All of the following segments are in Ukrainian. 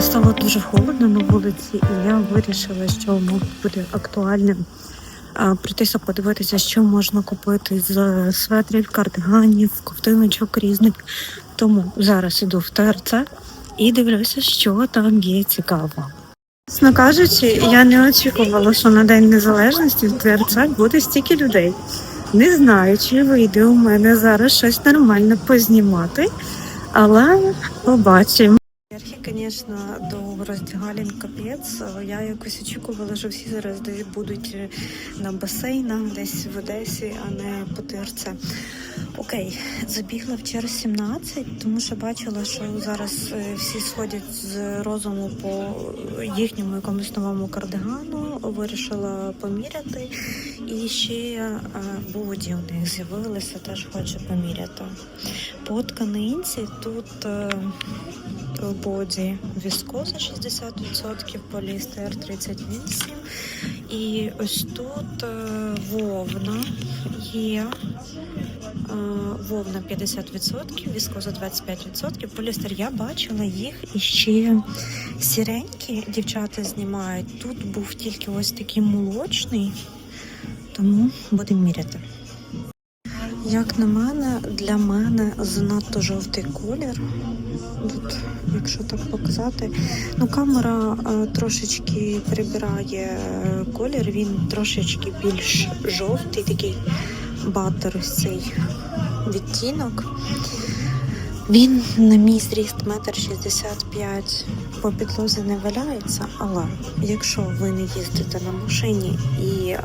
Стало дуже холодно на вулиці, і я вирішила, що мабуть, буде актуальним а, прийтися подивитися, що можна купити з светрів, кардиганів, ковтиночок різних. Тому зараз іду в ТРЦ і дивлюся, що там є цікаво. Чесно кажучи, я не очікувала, що на День Незалежності в ТРЦ буде стільки людей. Не знаю, чи вийде у мене зараз щось нормально познімати, але побачимо. Звісно, до роздягалін капець. Я якось очікувала, що всі зараз десь будуть на басейнах, десь в Одесі, а не по ТРЦ. Окей, забігла в через 17, тому що бачила, що зараз е, всі сходять з розуму по їхньому якомусь новому кардигану. Вирішила поміряти. І ще е, боді у них з'явилися, теж хочу поміряти. По тканинці тут е, боді віскоза 60%, поліестер 38%. І ось тут е, вовна є. Е, Вовна 50%, віскоза 25%, полістер я бачила їх і ще сіренькі дівчата знімають. Тут був тільки ось такий молочний, тому будемо міряти. Як на мене, для мене занадто жовтий колір. Тут, якщо так показати, ну камера е, трошечки прибирає е, колір, він трошечки більш жовтий, такий батер цей відтінок. Він на мій зріст метр шістдесят п'ять по підлозі не валяється, але якщо ви не їздите на машині і е,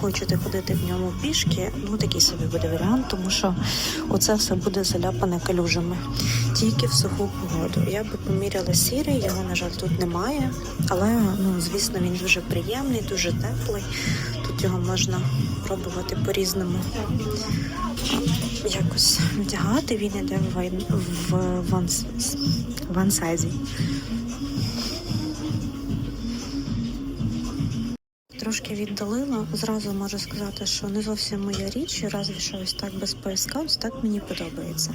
хочете ходити в ньому пішки, ну такий собі буде варіант, тому що оце все буде заляпане калюжами тільки в суху погоду. Я би поміряла сірий, його, на жаль, тут немає, але ну, звісно, він дуже приємний, дуже теплий. Тут його можна пробувати по-різному якось вдягати. Він іде в, вайн- в ван, вансайзі. Трошки віддалила. Зразу можу сказати, що не зовсім моя річ, разве що ось так без пояска, ось так мені подобається.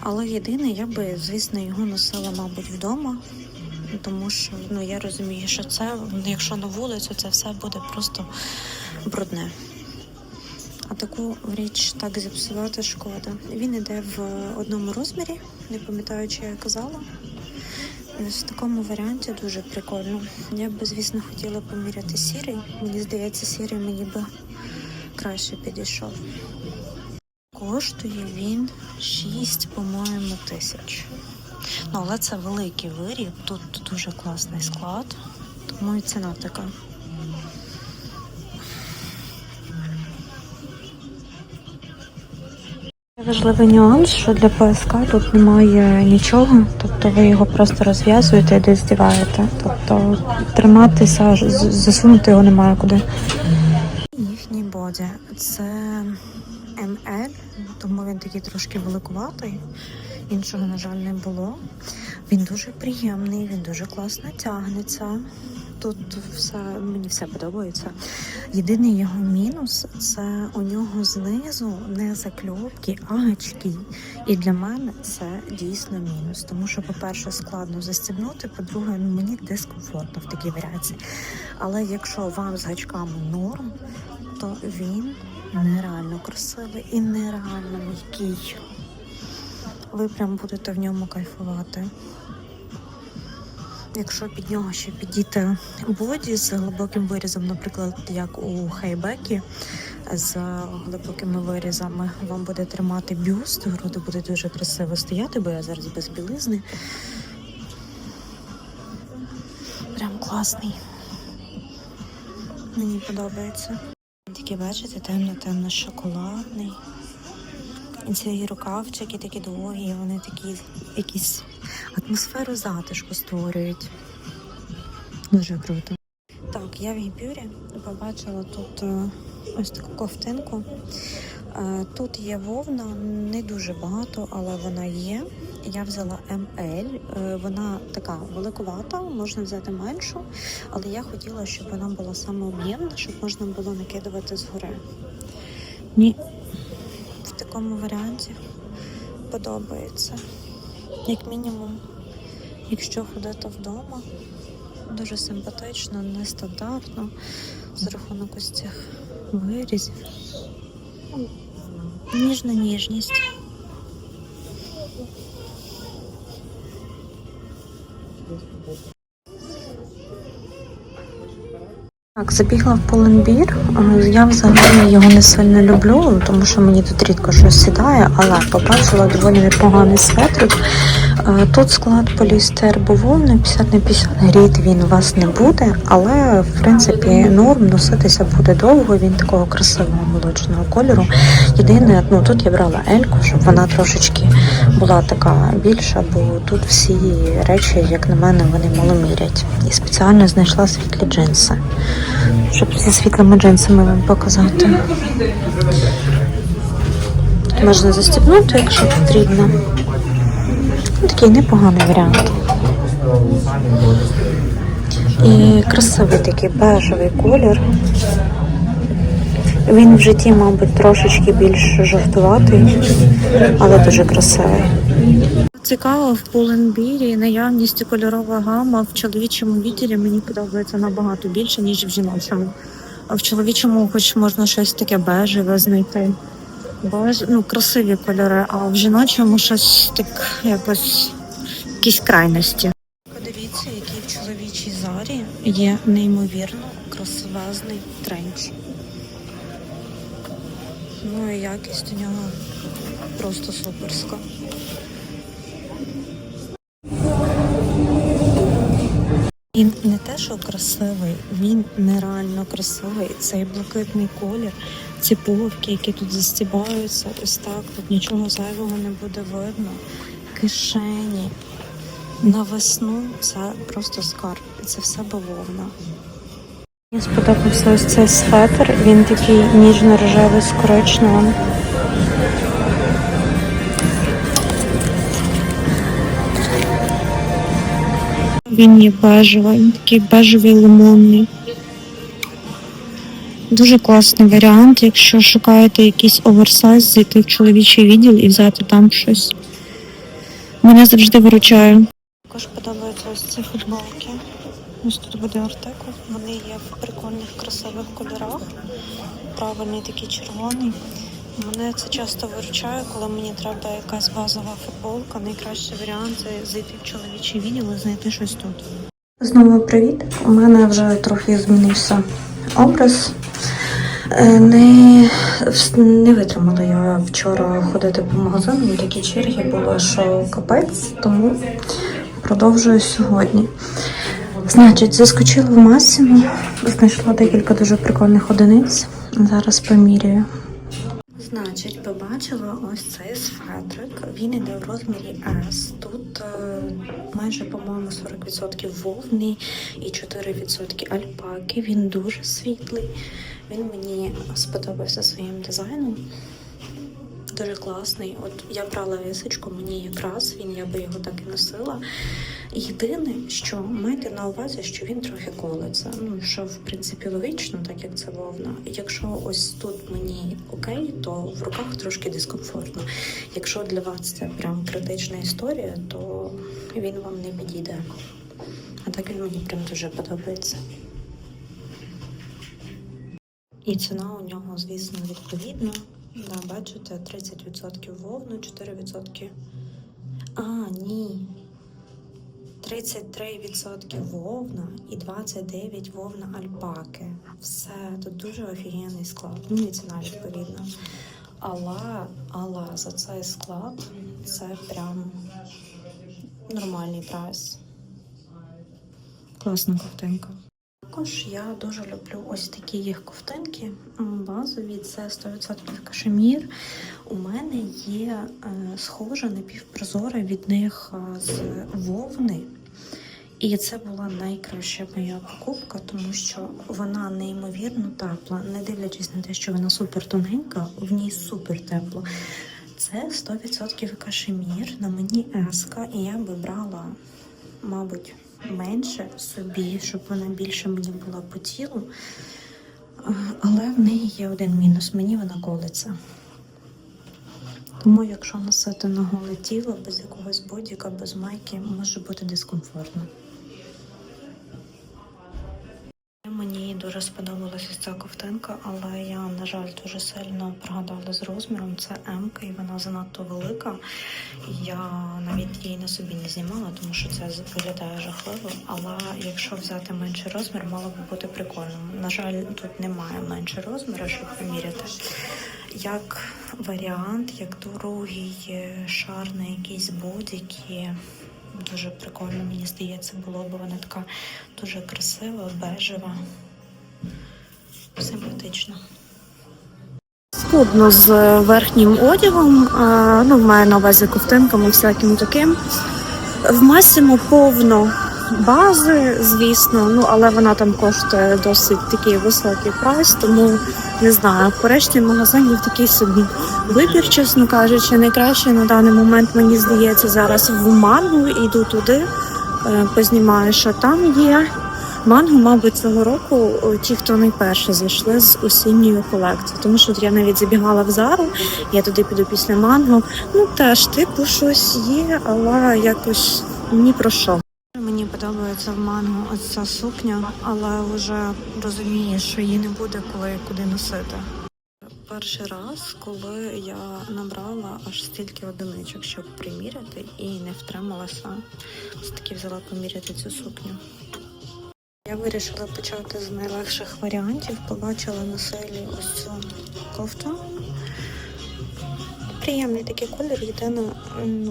Але єдине, я би, звісно, його носила, мабуть, вдома. Тому що ну я розумію, що це, якщо на вулицю, це все буде просто брудне. А таку річ так зіпсувати шкода. Він іде в одному розмірі, не пам'ятаю, чи я казала. В такому варіанті дуже прикольно. Я би, звісно, хотіла поміряти сірий. Мені здається, сірий мені би краще підійшов. Коштує він 6, по-моєму, тисяч. Ну, але це великий виріб, тут дуже класний склад, тому і ціна така. Важливий нюанс, що для ПСК тут немає нічого, тобто ви його просто розв'язуєте і десь здіваєте. Тобто триматися, засунути його немає куди. Їхній боді це МЛ, тому він такий трошки великуватий. Іншого, на жаль, не було. Він дуже приємний, він дуже класно тягнеться. Тут все мені все подобається. Єдиний його мінус це у нього знизу не закльопки, а гачки. І для мене це дійсно мінус. Тому що, по-перше, складно застібнути, по-друге, ну, мені дискомфортно в такій варіації. Але якщо вам з гачками норм, то він нереально красивий і нереально м'який. Ви прям будете в ньому кайфувати. Якщо під нього ще підійти боді з глибоким вирізом, наприклад, як у хейбекі з глибокими вирізами, вам буде тримати бюст, груди буде дуже красиво стояти, бо я зараз без білизни. Прям класний. Мені подобається. Такий, бачите, темно-темно шоколадний. Ці рукавчики такі довгі, вони такі якісь атмосферу затишку створюють. Дуже круто. Так, я в гіпюрі побачила тут е, ось таку ковтинку. Е, Тут є вовна, не дуже багато, але вона є. Я взяла МЛ. Е, Вона така великувата, можна взяти меншу, але я хотіла, щоб вона була саме об'ємна, щоб можна було накидувати згори. Ні, в такому варіанті подобається. Як мінімум, Якщо ходити вдома, дуже симпатично, нестандартно, з рахунок ось цих вирізів. Ніжна ніжність. Так, забігла в Поленбір. Е, Я взагалі його не сильно люблю, тому що мені тут рідко щось сідає, але побачила доволі непоганий светрик. Е, Тут склад поліестер бавовни 50 на 50 гріт він у вас не буде, але в принципі норм носитися буде довго. Він такого красивого молочного кольору. Єдине, ну тут я брала ельку, щоб вона трошечки була така більша, бо тут всі речі, як на мене, вони маломірять. І спеціально знайшла світлі джинси щоб зі світлими джинсами вам показати. Можна застібнути, якщо потрібно. Такий непоганий варіант. І красивий такий бежевий колір. Він в житті, мабуть, трошечки більш жовтуватий, але дуже красивий. Цікаво в Пуленбірі наявність кольорова гама в чоловічому відділі мені подобається набагато більше, ніж в жіночому. А в чоловічому хоч можна щось таке бежеве знайти. Беж, ну, красиві кольори, а в жіночому щось так якось якісь крайності. Подивіться, який в чоловічій зарі є неймовірно красивезний тренч. Ну і якість у нього просто суперська. Він не те, що красивий, він нереально красивий. Цей блакитний колір, ці пуговки, які тут застібаються, ось так, тут нічого зайвого не буде видно. Кишені. На весну це просто скарб. Це все бавовна. Мені сподобався ось цей светр. Він такий ніжно-рожевий з коричневим. Він є бежевий, він такий бежевий лимонний. Дуже класний варіант, якщо шукаєте якийсь оверсайз, зайти в чоловічий відділ і взяти там щось. Мене завжди виручає. Також подобаються ось ці футболки. Ось тут буде артикул. Вони є в прикольних красивих кольорах. Правильний такий червоний. Мене це часто виручає, коли мені треба якась базова футболка. Найкращий варіант це зайти в чоловічий відділ і знайти щось тут. Знову привіт. У мене вже трохи змінився образ. Е, Не, не витримала я вчора ходити по магазину, такі черги були, що капець, тому продовжую сьогодні. Значить, заскочила в Масіну, знайшла декілька дуже прикольних одиниць. Зараз поміряю. Значить, побачила ось цей светрик. Він іде в розмірі S. Тут е, майже, по-моєму, 40% вовни і 4% альпаки. Він дуже світлий. Він мені сподобався своїм дизайном. Дуже класний. От я брала височку, мені якраз він, я би його так і носила. Єдине, що майте на увазі, що він трохи колеться. Ну, що в принципі логічно, так як це вовна. Якщо ось тут мені окей, то в руках трошки дискомфортно. Якщо для вас це прям критична історія, то він вам не підійде. А так він мені прям дуже подобається. І ціна у нього, звісно, відповідна. Да, бачите, 30% вовну, 4%. А, ні. 33% вовна і 29% вовна альпаки. Все, тут дуже офігенний склад. Ну і ціна відповідна. Але, але за цей склад це прям нормальний прайс. Класна ковтинка. Також я дуже люблю ось такі їх ковтинки. Базові це 100% кашемір. У мене є е, схожа напівпрозора від них е, з вовни. І це була найкраща моя покупка, тому що вона неймовірно тепла, не дивлячись на те, що вона супер тоненька, в ній супер тепло. Це 100% кашемір на мені еска, і я би брала, мабуть, менше собі, щоб вона більше мені була по тілу. Але в неї є один мінус, мені вона колиться. Тому, якщо носити на голе тіло без якогось бодіка, без майки, може бути дискомфортно. Мені дуже сподобалася ця ковтинка, але я, на жаль, дуже сильно прогадала з розміром. Це М, і вона занадто велика. Я навіть її на собі не знімала, тому що це виглядає жахливо. Але якщо взяти менший розмір, мало би бути прикольно. На жаль, тут немає меншого розміру, щоб поміряти. Як варіант, як другий е, шар на якісь бодіки. Дуже прикольно, мені здається, було б вона така дуже красива, бежева, симпатична. Скудно з верхнім одягом, ну, маю на увазі ковтинками, всяким таким. В Масімо повно бази, звісно, ну але вона там коштує досить такий високий прайс, тому не знаю, по решті магазинів такий собі вибір, чесно кажучи, найкраще на даний момент мені здається зараз в мангу. Іду туди, е, познімаю, що там є. Манго, мабуть, цього року ті, хто найперше зайшли з осінньої колекції. Тому що от я навіть забігала в зару, я туди піду після манго. Ну теж типу щось є, але якось ні про що. Мені подобається в манго ось ця сукня, але вже розумію, що її не буде коли куди носити. Перший раз, коли я набрала аж стільки одиничок, щоб приміряти, і не втрималася, все-таки взяла поміряти цю сукню. Я вирішила почати з найлегших варіантів. Побачила на селі ось цю кофту. Приємний такий колір, єдине,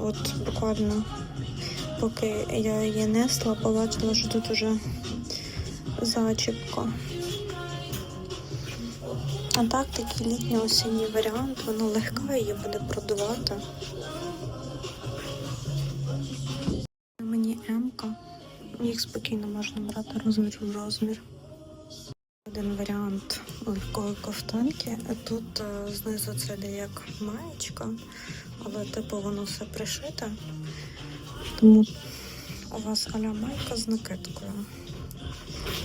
от буквально поки я її несла, побачила, що тут уже зачіпка. А так, такий літньо-осінній варіант, воно легка, її буде продувати. Їх спокійно можна брати розмір в розмір. Один варіант легкої ковтинки. Тут е, знизу це де як маєчка, але типу воно все пришите. Тому у вас аля майка з накидкою.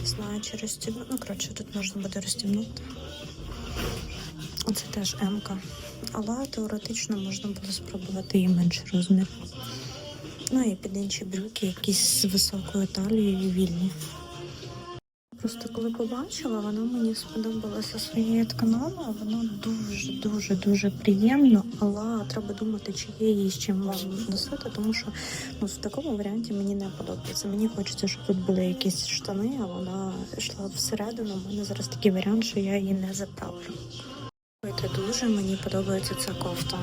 Знаю, чи розтібну. Ну, коротше, тут можна буде розтібнути. Оце теж М-ка. Але теоретично можна буде спробувати і менший розмір. Ну і під інші брюки, якісь з високою талією вільні. Просто коли побачила, воно мені сподобалося своєю тканиною. Воно дуже, дуже, дуже приємно, але треба думати, чи є її з чим вам носити, тому що ну, в такому варіанті мені не подобається. Мені хочеться, щоб тут були якісь штани, а вона йшла всередину. У мене зараз такий варіант, що я її не заправлю. Дуже мені подобається ця кофта.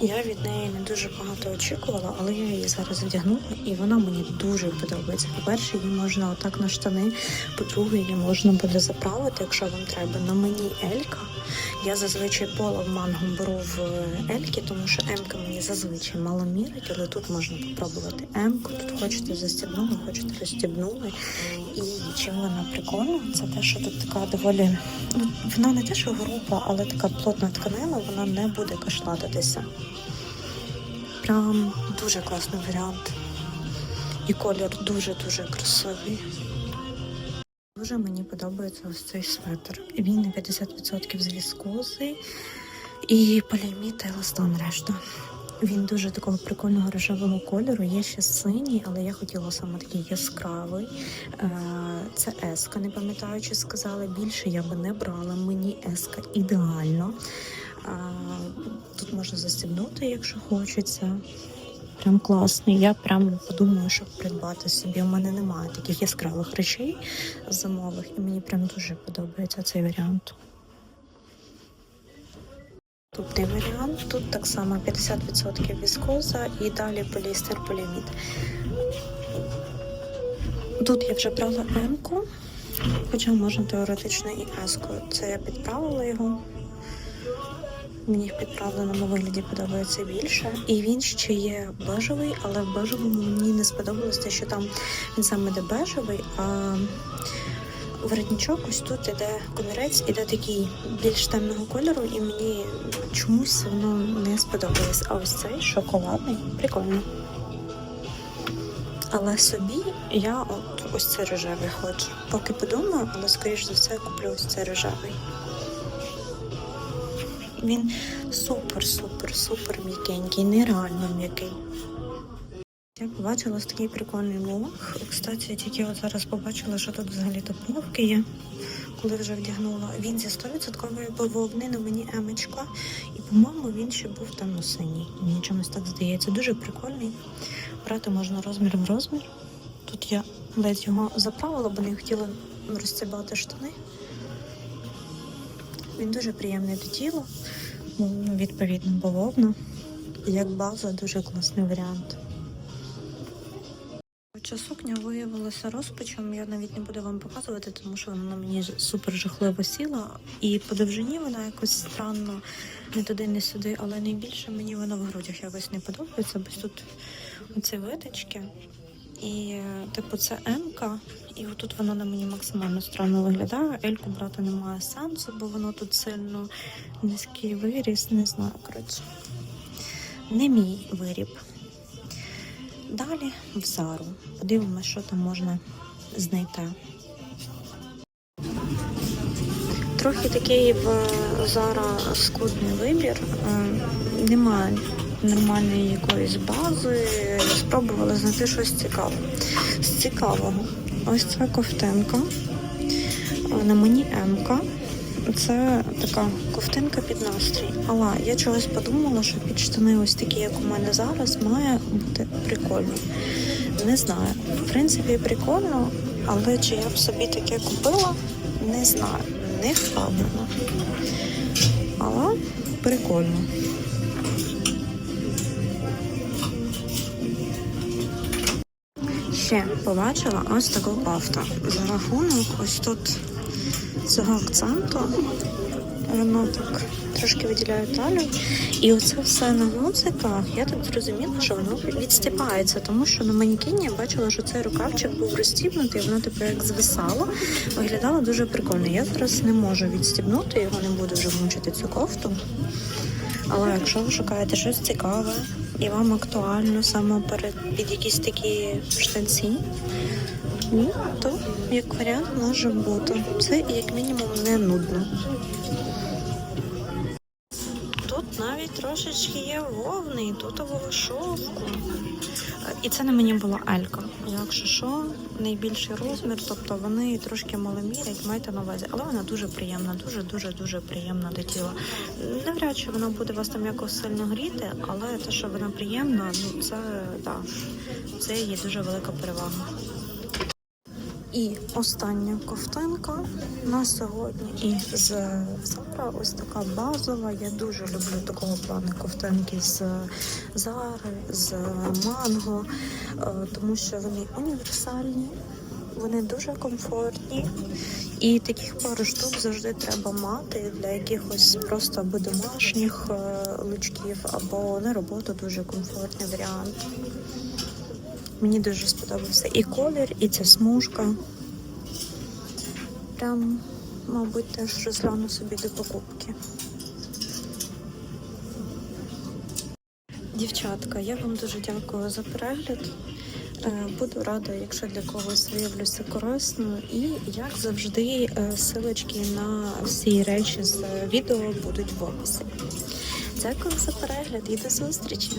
Я від неї не дуже багато очікувала, але я її зараз одягнула, і вона мені дуже подобається. По-перше, її можна отак на штани. По-друге, її можна буде заправити, якщо вам треба. На мені Елька. Я зазвичай поло в манго беру в Ельки, тому що Емка мені зазвичай мало мірить, але тут можна попробувати Емку. Тут хочете застібнули, хочете розстібнули. І чим вона прикольна, це те, що тут така доволі ну, вона не те, що груба, але така плотна тканина, вона не буде кашлатитися. Прям дуже класний варіант. І колір дуже-дуже красивий. Дуже мені подобається ось цей светр. Він на 50% з віскози і поліамід та еластан решта. Він дуже такого прикольного рожевого кольору. Є ще синій, але я хотіла саме такий яскравий. Е, Це еска, не пам'ятаю, чи сказала більше. Я би не брала. Мені еска ідеально. Тут можна застібнути, якщо хочеться. Прям класний. Я прям подумаю, щоб придбати собі. У мене немає таких яскравих речей зимових, і мені прям дуже подобається цей варіант. Наступний варіант. Тут так само 50% віскоза і далі поліестер поліамід. Тут я вже брала М-ку, хоча можна теоретично і С-ку. Це я підправила його. Мені в підправленому вигляді подобається більше. І він ще є бежевий, але в бежевому мені не сподобалось те, що там він саме де бежевий, а воротничок ось тут іде комірець, іде такий більш темного кольору, і мені чомусь воно не сподобалось. А ось цей шоколадний, прикольний. Але собі я от ось цей рожевий хочу. Поки подумаю, але скоріш за все куплю ось цей рожевий. Він супер, супер, супер м'якенький, нереально м'який. Я побачила ось такий прикольний влог. Кстати, тільки от зараз побачила, що тут взагалі топловки є, коли вже вдягнула. Він зі 100% бавовни, мені емочка. І, по-моєму, він ще був темно-синій. Мені чомусь так здається. Дуже прикольний. Брати можна розмір в розмір. Тут я ледь його заправила, бо не хотіла розцібати штани. Він дуже приємний до тіла. Ну, відповідно, бавовна. Як база, дуже класний варіант. Ця сукня виявилася розпачем. Я навіть не буду вам показувати, тому що вона на мені супер жахливо сіла. І по довжині вона якось странно не туди, не сюди, але найбільше мені вона в грудях якось не подобається, бо тут оці виточки. І, е, типу, це М-ка, і отут вона на мені максимально странно виглядає. Ельку брати немає сенсу, бо воно тут сильно низький виріс, не знаю, коротше. Не мій виріб. Далі в Зару. Подивимося, що там можна знайти. Трохи такий в Зара скудний вибір. Е, Немає нормальної якоїсь бази. Спробувала знайти щось цікаве. З цікавого. Ось ця ковтинка. На мені М-ка. Це така ковтинка під настрій. Але я чогось подумала, що під штани ось такі, як у мене зараз, має бути прикольно. Не знаю. В принципі, прикольно, але чи я б собі таке купила, не знаю. Не впевнена. Але прикольно. Ще побачила ось таку кофту. За рахунок ось тут цього акценту. Воно так трошки виділяє талію. І оце все на гудзиках, я так зрозуміла, що воно відстіпається, тому що на манекені я бачила, що цей рукавчик був розстібнутий, воно типу як звисало. Виглядало дуже прикольно. Я зараз не можу відстібнути, його не буду вже мучити цю кофту. Але якщо ви шукаєте щось цікаве і вам актуально саме перед під якісь такі штанці, ну, то як варіант може бути. Це як мінімум не нудно. Тут навіть трошечки є вовни, і тутового шовку. І це на мені була алька. Якщо що, найбільший розмір, тобто вони трошки маломірять, майте на увазі. Але вона дуже приємна, дуже дуже дуже приємна до тіла. Навряд чи вона буде вас там якось сильно гріти, але те, що вона приємна, ну це да, це її дуже велика перевага. І остання ковтинка на сьогодні. І з Зара ось така базова. Я дуже люблю такого плану ковтинки з Зари, з Манго, е, тому що вони універсальні, вони дуже комфортні. І таких пару штук завжди треба мати для якихось просто або домашніх е, лучків, або на роботу дуже комфортний варіант. Мені дуже сподобався і колір, і ця смужка. Прям, мабуть, теж розгляну собі до покупки. Дівчатка, я вам дуже дякую за перегляд. Е, Буду рада, якщо для когось виявлюся корисною. І, як завжди, е, силочки на всі речі з відео будуть в описі. Дякую за перегляд і до зустрічі!